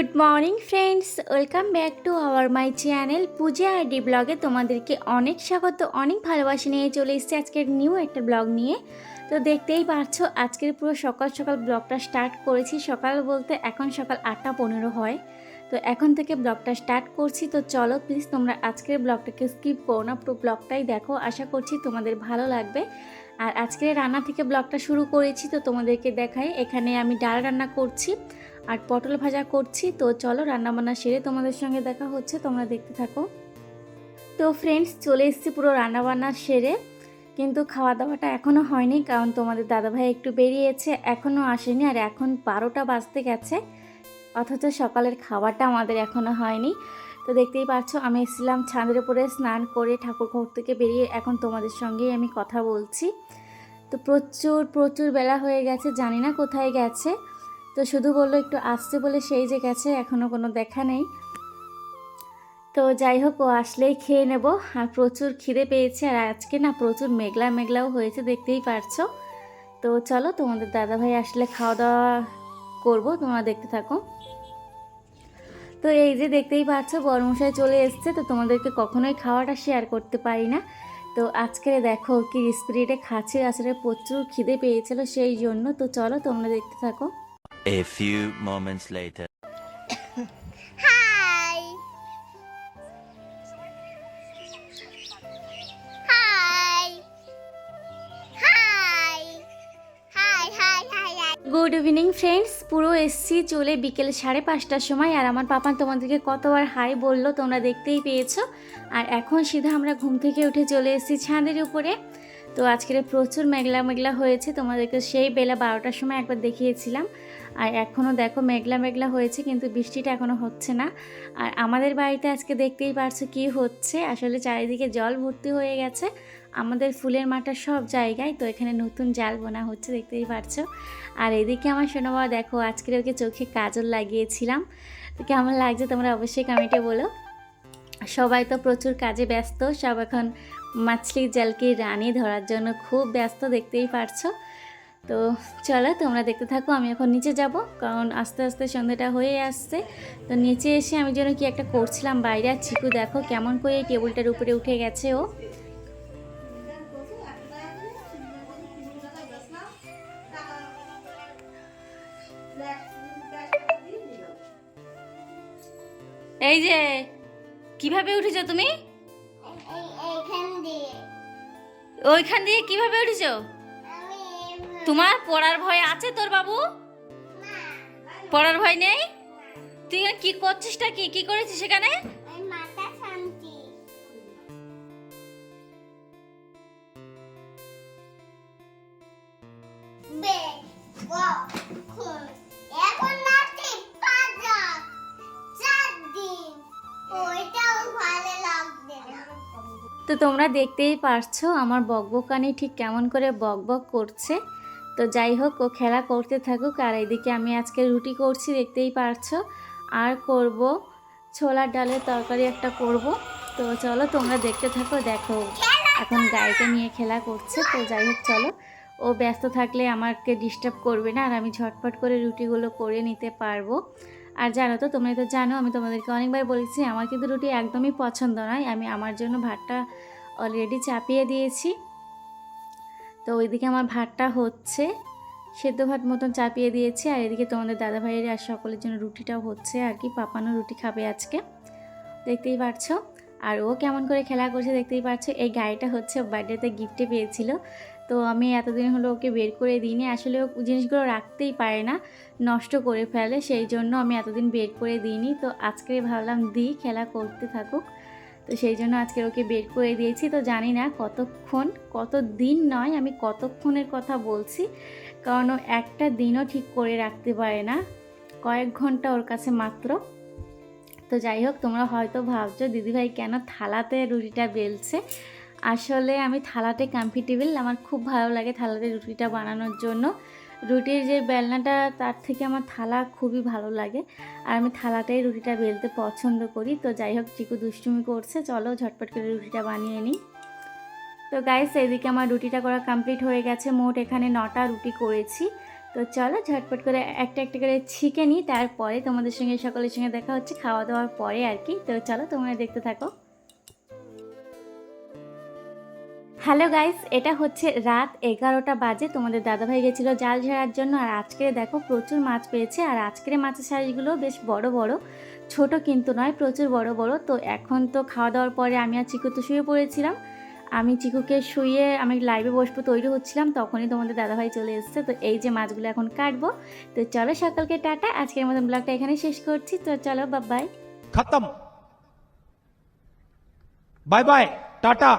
Good morning friends, welcome back to our my channel. Puja ID ব্লগে তোমাদেরকে অনেক স্বাগত, অনেক ভালোবাসা নিয়ে চলে এসেছি আজকের নিউ একটা ব্লগ নিয়ে। তো দেখতেই পারছ আজকের পুরো সকাল সকাল ব্লগটা স্টার্ট করেছি। সকাল বলতে এখন সকাল আটটা পনেরো হয়। তো এখন থেকে ব্লগটা স্টার্ট করছি। তো চলো প্লিজ তোমরা আজকের ব্লগটাকে স্কিপ করো না, পুরো ব্লগটাই দেখো। আশা করছি তোমাদের ভালো লাগবে। আর আজকে রান্না থেকে ব্লগটা শুরু করেছি, তো তোমাদেরকে দেখাই। এখানে আমি ডাল রান্না করছি। আর পটল ভাজা করছি। তো চলো রান্নাবান্না সেরে তোমাদের সঙ্গে দেখা হচ্ছে। তোমরা দেখতে থাকো। তো ফ্রেন্ডস চলে এসেছি পুরো রান্নাবান্না সেরে। কিন্তু খাওয়া দাওয়াটা এখনও হয়নি কারণ তোমাদের দাদাভাই একটু বেরিয়েছে এখনও আসেনি আর এখন বারোটা বাজতে গেছে। অথচ সকালের খাবারটা আমাদের এখনও হয়নি। তো দেখতেই পাচ্ছ, আমি এসেছিলাম ছাদের উপরে স্নান করে ঠাকুর ঘর থেকে বেরিয়ে এখন তোমাদের সঙ্গেই আমি কথা বলছি। তো প্রচুর প্রচুর বেলা হয়ে গেছে, জানি না কোথায় গেছে। তো শুধু বলল একটু আসতে বলে সেই যে গেছে এখনও কোনো দেখা নেই। তো যাই হোক, ও আসলেই খেয়ে নেব। আর প্রচুর খিদে পেয়েছে, আর আজকে না প্রচুর মেঘলা মেঘলাও হয়েছে, দেখতেই পারছ। তো চলো, তোমাদের দাদাভাই আসলে খাওয়া দাওয়া করব, তোমরা দেখতে থাকো। তো এই যে দেখতেই পাচ্ছ বরমশাই চলে এসছে, তো তোমাদেরকে কখনোই খাওয়াটা শেয়ার করতে পারি না। তো আজকে দেখো, কি স্পিরিটে খাচ্ছে আসলে প্রচুর খিদে পেয়েছিল সেই জন্য। তো চলো, তোমরা দেখতে থাকো। A few moments later. Hi. Hi. Hi. Hi, hi, hi, hi. Good evening friends পুরো এসছি চলে বিকেল সাড়ে পাঁচটার সময় আর আমার পাপা তোমাদেরকে কতবার হাই বলল তোমরা দেখতেই পেয়েছ আর এখন সিধা আমরা ঘুম থেকে উঠে চলে এসেছি ছাদের উপরে তো আজকের প্রচুর মেঘলা মেঘলা হয়েছে, তোমাদেরকে সেই বেলা বারোটার সময় একবার দেখিয়েছিলাম। আর এখনও দেখো মেঘলা মেঘলা হয়েছে, কিন্তু বৃষ্টিটা এখনও হচ্ছে না। আর আমাদের বাড়িতে আজকে দেখতেই পারছ কি হচ্ছে। আসলে চারিদিকে জল ভর্তি হয়ে গেছে, আমাদের ফুলের মাঠা সব জায়গায়, তো এখানে নতুন জাল বোনা হচ্ছে, দেখতেই পারছ। আর এদিকে আমার বাবা, দেখো আজকের ওকে চোখে কাজল লাগিয়েছিলাম। তো কেমন লাগছে তোমরা অবশ্যই কমেন্টে বলো। সবাই তো প্রচুর কাজে ব্যস্ত, সব এখন মাছলি জালকে রানি ধরার জন্য খুব ব্যস্ত দেখতেই পারছ। তো চলো, তোমরা দেখতে থাকো, আমি এখন নিচে যাব, কারণ আস্তে আস্তে সন্ধ্যাটা হয়ে আসছে। তো নিচে এসে আমি যেন কি একটা করছিলাম, বাইরে চিকু দেখো কেমন করে এই টেবিলটার উপরে উঠে গেছে ও। এই যে, কীভাবে উঠেছো তুমি? ওইখান দিয়ে কীভাবে উঠেছ? তোমার পড়ার ভয় আছে তোর বাবু? পড়ার ভয় নেই? তুই কি করছিসটা কি? কি করেছিস সেখানে? তো তোমরা দেখতেই পারছ আমার বকবকানি ঠিক কেমন করে বকবক করছে। তো যাই হোক, ও খেলা করতে থাকুক আর এদিকে আমি আজকে রুটি করছি, দেখতেই পারছ। আর করব, ছোলার ডালের তরকারি একটা করব। তো চলো তোমরা দেখতে থাকো, দেখো এখন গাড়িটা নিয়ে খেলা করছে। তো যাই হোক, চলো। ও ব্যস্ত থাকলে আমাকে ডিস্টার্ব করবে না আর আমি ঝটপট করে রুটিগুলো করে নিতে পারব। আর জানো তো, তোমরা তো জানো, আমি তোমাদেরকে অনেকবার বলেছি, আমার কিন্তু রুটি একদমই পছন্দ নয়। আমি আমার জন্য ভাতটা অলরেডি চাপিয়ে দিয়েছি। তো ওইদিকে আমার ভাতটা হচ্ছে, সেদ্ধ ভাত মতন চাপিয়ে দিয়েছি, আর এদিকে তোমাদের দাদা ভাইয়ের আর সকলের জন্য রুটিটাও হচ্ছে আর কি, পাপানো রুটি খাবে আজকে। দেখতেই পারছ? আর ও কেমন করে খেলা করছে দেখতেই পারছ? এই গাড়িটা হচ্ছে বার্থডেতে গিফটে পেয়েছিল। তো আমি এতদিন হলো ওকে বের করে দিইনি। আসলে ও জিনিসগুলো রাখতেই পারে না, নষ্ট করে ফেলে, সেই জন্য আমি এতদিন বের করে দিইনি। তো আজকে ভাবলাম দিই খেলা করতে থাকুক। তো সেই জন্য আজকে ওকে বের করে দিয়েছি। তো জানি না কতক্ষণ, কত দিন নয়, আমি কতক্ষণের কথা বলছি। কারণ ও একটা দিনও ঠিক করে রাখতে পারে না। কয়েক ঘণ্টা ওর কাছে মাত্র। তো যাই হোক, তোমরা হয়তো ভাবছ, দিদিভাই কেন থালাতে রুটিটা বেলছে? আসলে আমি থালাতে কমফর্টেবল আমার খুব ভালো লাগে থালাতে রুটিটা বানানোর জন্য। রুটির যে বেলনাটা, তার থেকে আমার থালা খুবই ভালো লাগে। আর আমি থালাটাই রুটিটা বেলতে পছন্দ করি। তো যাই হোক, চিকু দুষ্টুমি করছে। চলো ঝটপট করে রুটিটা বানিয়ে নিই। তো গাইস এদিকে আমার রুটিটা করা কমপ্লিট হয়ে গেছে। মোট এখানে নটা রুটি করেছি। তো চলো ঝটপট করে একটা একটা করে ছিকে নিই। তারপরে তোমাদের সঙ্গে, সকলের সঙ্গে দেখা হচ্ছে, খাওয়া দাওয়ার পরে আর কি। তো চলো তোমরা দেখতে থাকো। হ্যালো গাইস, এটা হচ্ছে রাত এগারোটা বাজে। তোমাদের দাদাভাই গেছিল জাল ঝাড়ার জন্য, আর আজকে দেখো প্রচুর মাছ পেয়েছে, আর আজকের মাছের সাইজগুলো বেশ বড় বড়। ছোট কিন্তু নয়, প্রচুর বড় বড়। তো এখন তো খাওয়া দাওয়ার পরে আমি আর চিকু তো শুয়ে পড়েছিলাম। আমি চিকুকে শুয়ে আমি লাইভে বসবো তৈরি হচ্ছিলাম, তখনই তোমাদের দাদাভাই চলে এসছে। তো এই যে মাছগুলো এখন কাটবো। তো চলো সকালকে টাটা, আজকের মতন ব্লগটা এখানে শেষ করছি। তো চলো বাবাই খতম। Bye bye tata.